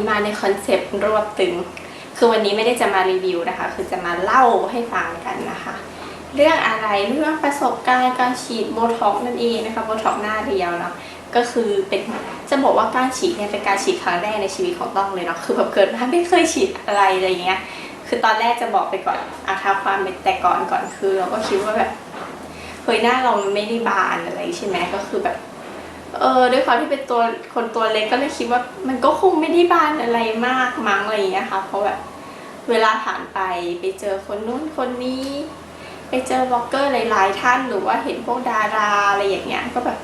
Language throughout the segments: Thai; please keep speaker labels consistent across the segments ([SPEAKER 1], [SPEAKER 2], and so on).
[SPEAKER 1] นี้มาในคอนเซปต์รวบตึง คือวันนี้ไม่ได้จะมารีวิวนะคะ คือจะมาเล่าให้ฟังกันนะคะ เรื่องอะไรเรื่องประสบการณ์การฉีดโบท็อกนั่นเองนะคะโบท็อกหน้าเรียวเนาะก็คือเป็นจะบอกว่าการฉีดเนี่ยเป็นการฉีดครั้งแรกในชีวิตของต้องเลยเนาะคือแบบเกิดมาไม่เคยฉีดอะไรอะไรอย่างเงี้ย คือตอนแรกจะบอกไปก่อนอาท้าความเป็นแต่ก่อนก่อนคือเราก็คิดว่าแบบเฮ้ยหน้าเราไม่ได้บานอะไรใช่ไหมก็คือแบบ เออด้วยความที่เป็นตัวคนตัวเล็กก็เลยคิดว่า มันก็คงไม่ได้บานอะไรมากมั้งอะไรอย่างเงี้ยค่ะเพราะแบบเวลาผ่านไปไปเจอคนนู้นคนนี้ ไปเจอบล็อกเกอร์หลาย ๆ ท่านหรือว่าเห็นพวกดาราอะไรอย่างเงี้ยก็แบบ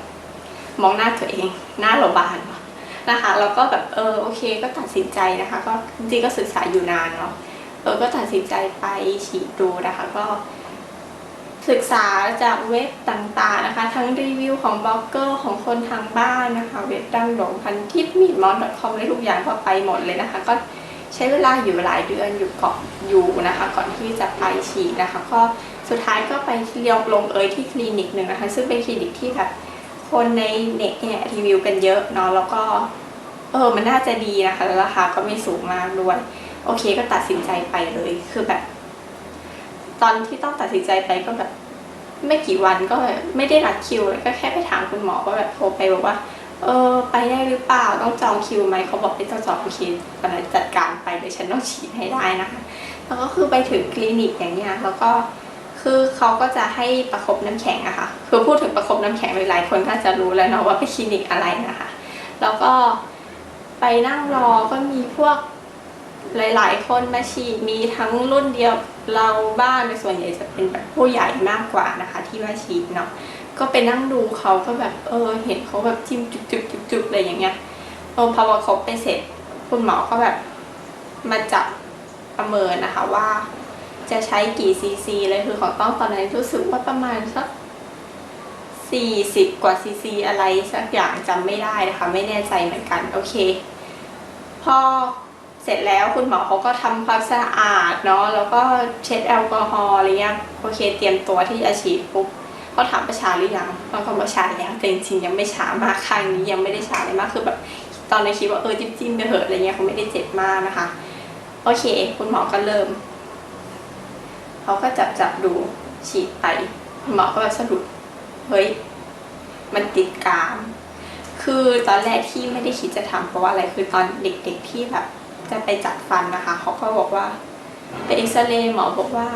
[SPEAKER 1] มองหน้าตัวเองหน้าเราบานวะนะคะแล้วก็แบบเออโอเคก็ตัดสินใจนะคะ ก็จริงก็ศึกษาอยู่นานเนาะเออก็ตัดสินใจไปฉีดดูนะคะ ก็ ศึกษาจากเว็บต่างๆนะคะ ทั้งรีวิวของบล็อกเกอร์ของคนทางบ้านนะคะ เว็บดังโด่งพันทิปมีดมอน .com เลยทุกอย่างก็ไปหมดเลยนะคะ ก็ใช้เวลาอยู่หลายเดือนอยู่ก่อนอยู่นะคะ ก่อนที่จะไปฉีดนะคะ ก็สุดท้ายก็ไปเรียงลงเอยที่คลินิกหนึ่งนะคะ ซึ่งเป็นคลินิกที่แบบคนในเน็ตเนี่ยรีวิวกันเยอะเนาะแล้วก็เออมันน่าจะดีนะคะแล้วราคาก็ไม่สูงมากด้วย โอเคก็ตัดสินใจไปเลยคือแบบ ตอนที่ต้องตัดสินใจไปก็แบบ ไม่กี่วันก็ไม่ได้นัดคิวเลยก็แค่ไปถามคุณหมอว่าแบบโทรไปบอกว่า เออไปได้หรือเปล่าต้องจองคิวไหมเขาบอกไม่ต้องจองคิวตอนนั้นจัดการไปเดี๋ยวฉันต้องฉีดให้ได้นะคะแล้วก็คือไปถึงคลินิกอย่างเงี้ยแล้วก็คือเขาก็จะให้ประคบน้ำแข็งอะค่ะ คือพูดถึงประคบน้ำแข็งหลายๆคนก็จะรู้แล้วเนาะว่าไปคลินิกอะไรนะคะ แล้วก็ไปนั่งรอก็มีพวกหลาย ๆ คนมาฉีดมีทั้งรุ่นเดียว เราบ้างในส่วนใหญ่จะเป็นแบบผู้ใหญ่มากกว่านะคะ ที่มาฉีดเนาะก็ไปนั่งดูเขาก็แบบเออ เห็นเขาแบบจิ้มจุกจุกจุกจุกอะไรอย่างเงี้ยเอพอเขาไปเสร็จ คุณหมอก็แบบมาจับประเมินนะคะว่า จะใช้กี่ซีซีเลยคือของต้องตอนนั้นรู้สึกว่าประมาณสักสี่สิบกว่าซีซีอะไรสักอย่างจำไม่ได้นะคะ ไม่แน่ใจเหมือนกัน โอเค พอ เสร็จแล้วคุณหมอเขาก็ทำความสะอาดเนาะแล้วก็เช็ดแอลกอฮอล์อะไรเงี้ยโอเคเตรียมตัวที่จะฉีดปุ๊บเขาถามประชาหรือยังเราก็บอกชาแล้วแต่จริงๆยังไม่ช้ามากครั้งนี้ยังไม่ได้ช้าเลยมากคือแบบตอนในคิดว่าเออจิ้มจิ้มไปเถอะอะไรเงี้ยเขาไม่ได้เจ็บมากนะคะ โอเค คุณหมอก็เริ่มเขาก็จับจับดูฉีดไปคุณหมอก็แบบสะดุดเฮ้ยมันติดกาม คือตอนแรกที่ไม่ได้คิดจะทำเพราะว่าอะไรคือตอนเด็กๆที่แบบ จะไปจัดฟันนะคะ เขาก็บอกว่าไปเอ็กซเรย์หมอบอกว่า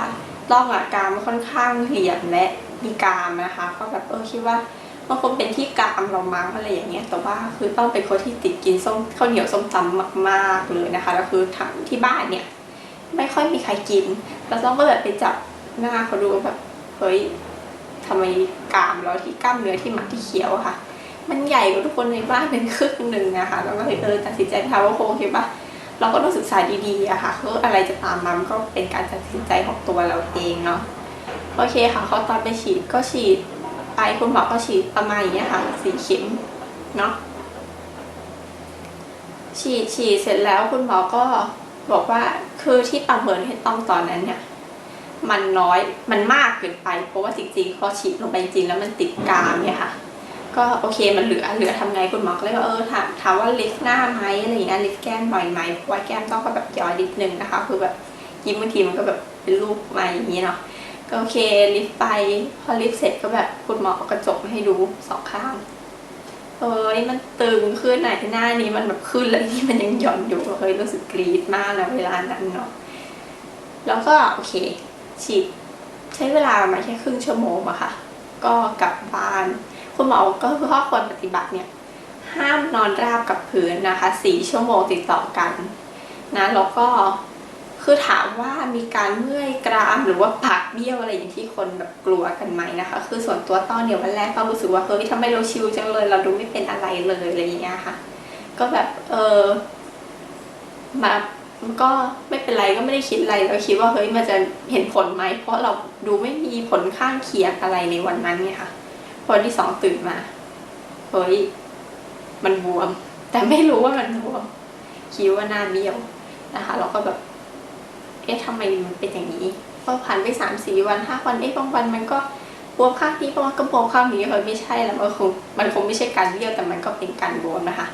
[SPEAKER 1] ร่องอะกามค่อนข้างเหลี่ยมและมีกามนะคะก็แบบเออคิดว่ามันคงเป็นที่กามเรามั้งอะไรอย่างเงี้ยแต่ว่าคือต้องเป็นคนที่ติดกินส้มข้าวเหนียวส้มตำมากๆเลยนะคะแล้วคือทางที่บ้านเนี่ย ไม่ค่อยมีใครกิน แล้วต้องก็แบบไปจับหน้าเขาดูแบบเฮ้ยทำไมกามเราที่กล้ามเนื้อที่มันที่เขียวค่ะ มันใหญ่กว่าทุกคนในบ้านเป็นครึ่งหนึ่งนะคะแล้วก็เลยเออตัดสินใจทำว่าโอเคปะ เราก็ต้องศึกษาดีๆอะค่ะคืออะไรจะตามมามันก็เป็นการตัดสินใจของตัวเราเองเนาะโอเคค่ะเขาตอนไปฉีดก็ฉีดไปคุณหมอก็ฉีดประมาณอย่างเงี้ยค่ะสี่เข็มเนาะฉีดฉีดเสร็จแล้วคุณหมอก็บอกว่าคือที่ประเมินให้ต้องตอนนั้นเนี่ย มันน้อยมันมากเกินไป เพราะว่าจริงๆพอฉีดลงไปจริงแล้วมันติดกามเนี่ยค่ะ ก็โอเคมันเหลือเหลือทำไงคุณหมอก็เลยว่าเออถามถามว่าลิฟหน้าไหมอะไรอย่างเงี้ยลิฟแก้มหน่อยไหมเพราะว่าแก้มต้องก็แบบย้อยนิดนึงนะคะ คือแบบยิ้มบางทีมันก็แบบเป็นรูปมาอย่างนี้เนาะก็โอเคลิฟไปพอลิฟเสร็จก็แบบคุณหมอเอากระจกมาให้ดูสองข้างเอ้ยมันตึงขึ้นไหนหน้านี้มันแบบขึ้นแล้วที่มันยังหย่อนอยู่เฮ้ยรู้สึกกรี๊ดมากนะเวลานั้นเนาะแล้วก็โอเคฉีดใช้เวลามาแค่ครึ่งชั่วโมงอะค่ะ ก็กลับบ้าน คุณหมอก็คือข้อควรปฏิบัติเนี่ยห้ามนอนราบกับพื้นนะคะสี่ชั่วโมงติดต่อกันนะแล้วก็คือถามว่ามีการเมื่อยกรามหรือว่าปากเบี้ยวอะไรอย่างที่คนแบบกลัวกันไหมนะคะ คือส่วนตัวต้อนเนี่ยวันแรกก็รู้สึกว่าเฮ้ยทำไมเราชิลจังเลย เราดูไม่เป็นอะไรเลยอะไรอย่างเงี้ยค่ะ ก็แบบเออมามันก็ไม่เป็นไรก็ไม่ได้คิดอะไรเราคิดว่าเฮ้ยมันจะเห็นผลไหมเพราะเราดูไม่มีผลข้างเคียงอะไรในวันนั้นเนี่ยค่ะ พอที่สองตื่นมา เฮ้ย มันบวม แต่ไม่รู้ว่ามันบวม คิดว่าหน้าเบี้ยวนะคะ เราก็แบบ เอ๊ะทำไมมันเป็นอย่างนี้ พอผ่านไปสามสี่วันห้าวัน เอ๊ะบางวันมันก็บวมข้างนี้บางวันก็บวมข้างนี้เฮ้ยไม่ใช่แล้วมันคงมันคงไม่ใช่การเบี้ยวแต่มันก็เป็นการบวมนะคะ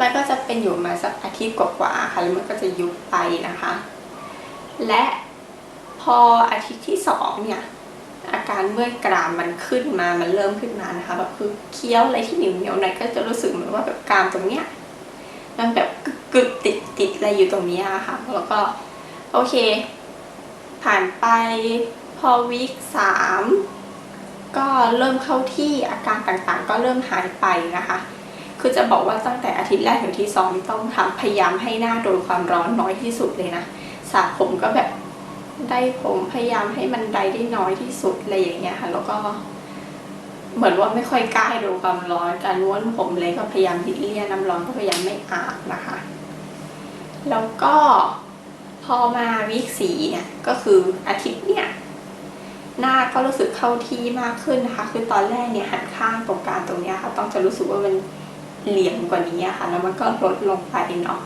[SPEAKER 1] มันก็จะเป็นอยู่มาสักอาทิตย์กว่าๆค่ะ แล้วมันก็จะยุบไปนะคะ และพออาทิตย์ที่สองเนี่ย การเมื่อยกรามมันขึ้นมา มันเริ่มขึ้นมานะคะแบบคือเคี้ยวอะไรที่เหนียวเหนียวหน่อยก็จะรู้สึกเหมือนว่าแบบกรามตรงเนี้ยมันแบบกึกติดติดๆอะไรอยู่ตรงเนี้ยค่ะ แล้วก็โอเค ผ่านไปพอวีคสามก็เริ่มเข้าที่อาการต่างๆ ก็เริ่มหายไปนะคะ คือจะบอกว่าตั้งแต่อาทิตย์แรกถึงที่สองต้องทำพยายามให้หน้าโดนความร้อนน้อยที่สุดเลยนะสระผมก็แบบ ได้ผมพยายามให้มันได้ได้น้อยที่สุดอะไรอย่างเงี้ยค่ะ แล้วก็ เหมือนว่าไม่ค่อยกล้าให้ดนความร้อนการม้วนผมเลยก็พยายามหลีกเลี่ยน้ำร้อนก็พยายามไม่อาบนะคะ แล้วก็พอมาวีคสีเนี่ยก็คืออาทิตย์เนี่ยหน้าก็รู้สึกเข้าที่มากขึ้นนะคะ คือตอนแรกเนี่ยหันข้างตรงกลางตรงเนี้ยค่ะ ต้องจะรู้สึกว่ามันเหลี่ยมกว่านี้ค่ะ แล้วมันก็ลดลงไปเนาะ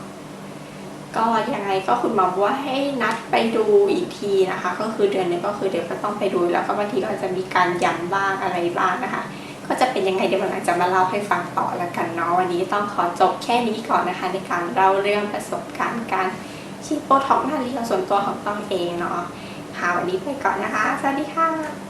[SPEAKER 1] ก็ยังไงก็คุณหมอบอกว่าให้นัดไปดูอีกทีนะคะ ก็คือเดือนนี้ก็คือเดี๋ยวก็ต้องไปดูแล้วก็บางทีก็จะมีการย้ำบ้างอะไรบ้างนะคะ ก็จะเป็นยังไงเดี๋ยววันหลังจะมาเล่าให้ฟังต่อละกันเนาะวันนี้ต้องขอจบแค่นี้ก่อนนะคะ ในการเล่าเรื่องประสบการณ์การฉีดโบท็อกซ์หน้าเรียวส่วนตัวของต้องเองเนาะค่ะวันนี้ไปก่อนนะคะ สวัสดีค่ะ